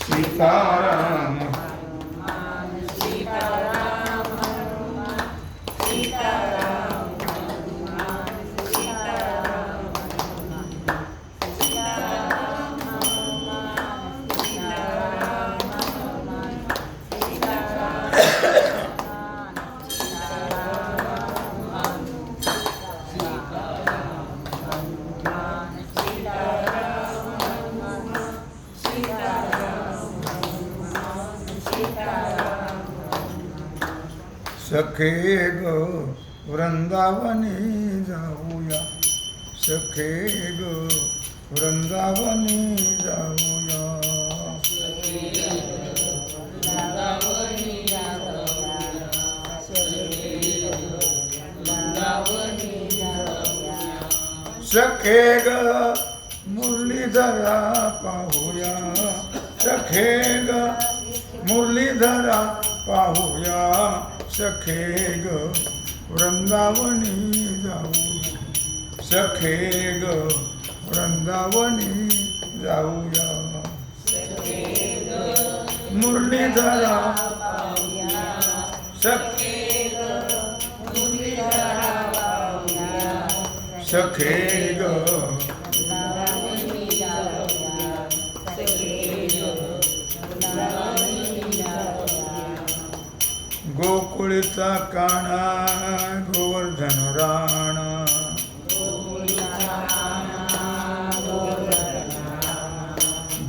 सीताराम सखे ग वृंदावनी जाऊया. सखे ग वृंदावनी जाऊया. सखे ग मुरलीधरा पाहूया. सखे ग मुरलीधरा पाहूया. सखे ग वृंदावनी जाऊया सखे ग वृंदावनी जाऊया. मुरलीधरा सखे सखे ग गोकुळीचा काणा गोवर्धन राणा.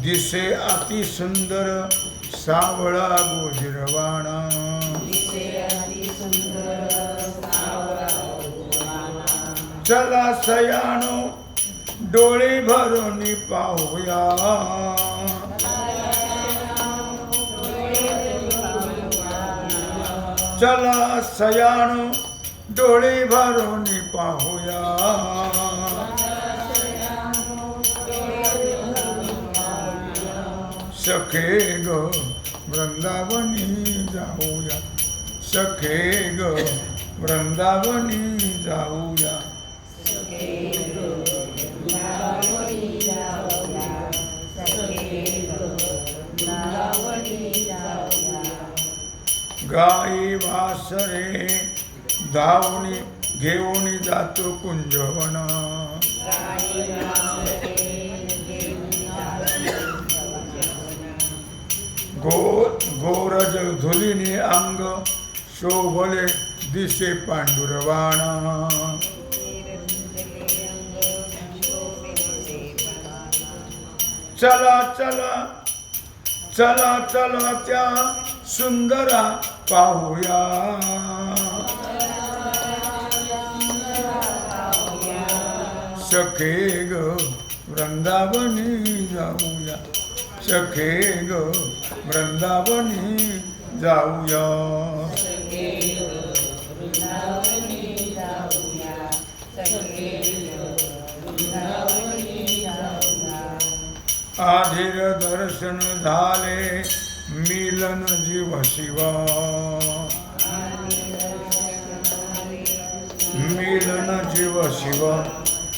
दिसे अति सुंदर सावळा गोजिरवाणा. चला सयानो डोळे भरून पाहूया. चला सयाणू डोळे भरून पाहूया. सखे ग वृंदावनी जाऊया. सखे ग वृंदावनी जाऊया. गाई वासरे धावणी घेऊन जातो कुंजवना. गो गोरज धुलीने अंग शोभले दिसे पांडुरवाणा. चला चला चला चला त्या सुंदरा पाहूया. सखे ग वृंदावनी जाऊया. सखे ग वृंदावनी जाऊया. आधीर दर्शन झाले. मिलन जीव शिवा. मिलन जीव शिव.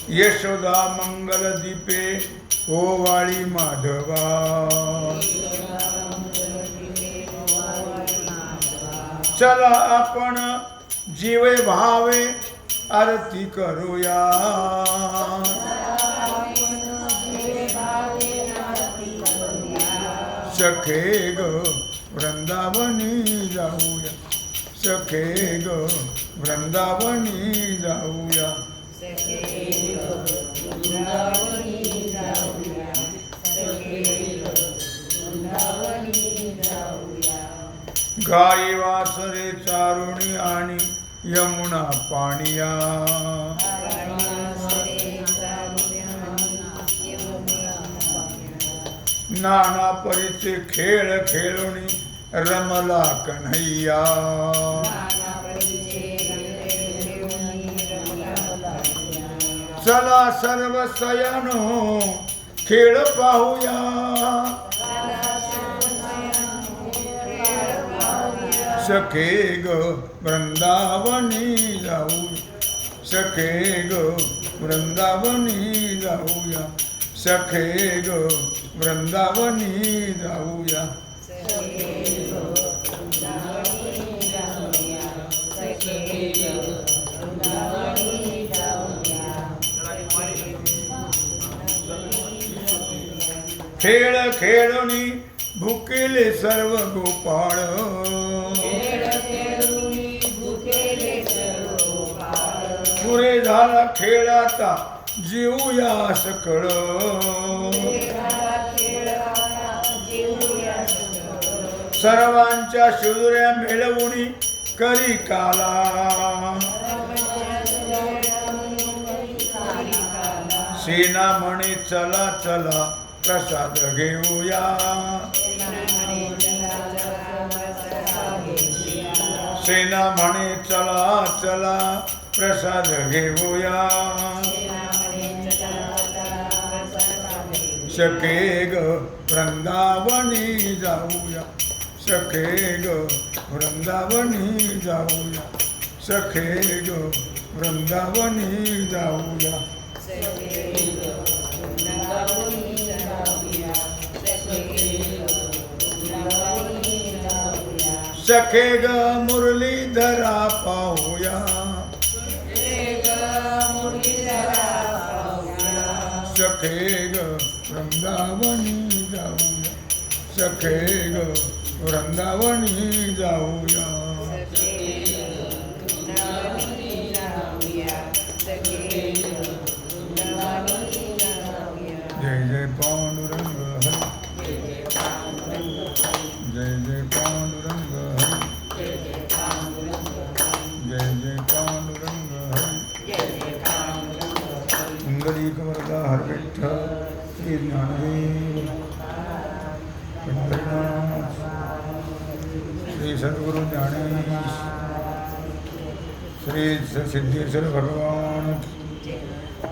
यशोदा मंगल दीपे ओवाळी माधवा. चला आपण जीवे भावे आरती करूया. सखे ग वृंदावनी जाऊया. सखे ग वृंदावनी जाऊया. गाई वासरे चारुणी आणि यमुना पाणिया. नाना परीचे खेळ खेळून रमला कन्हैया. चला सर्व सयानो खेळ पाहूया. सखे ग वृंदावनी जाऊ सखे ग वृंदावनी जाऊया. सखे ग वृंदावनी जाऊया. खेळ खेळणी भुकेले सर्व गोपाळ. पुरे झाला खेळाचा जीवया सकळ. सर्वांच्या शिवऱ्या मिळवून करी काला. सेना म्हणे चला चला प्रसाद घेऊया. सेना म्हणे चला चला प्रसाद घेऊया. शके ग वृंदावणी जाऊया. सखे ग वृंदावनी जाऊया. सखे ग वृंदावनी जाऊया. सखे ग मुरलीधरा पाहूया. सखे ग वृंदावनी जाऊया. सखे वृंदावनी जाऊया। जय जय पांडुरंग जय जय पांडुरंग हरी। जय जय हरी। श्री ज्ञानदेव। श्री सद्गुरु ज्ञानेश श्री सिद्धेश्वर भगवान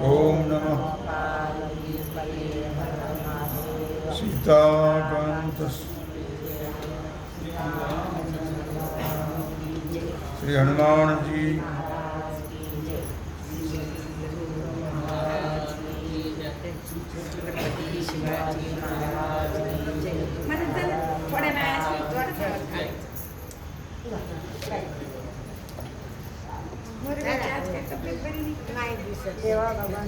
ओम नमः सीताकांत श्री हनुमान जी 对啊，老板。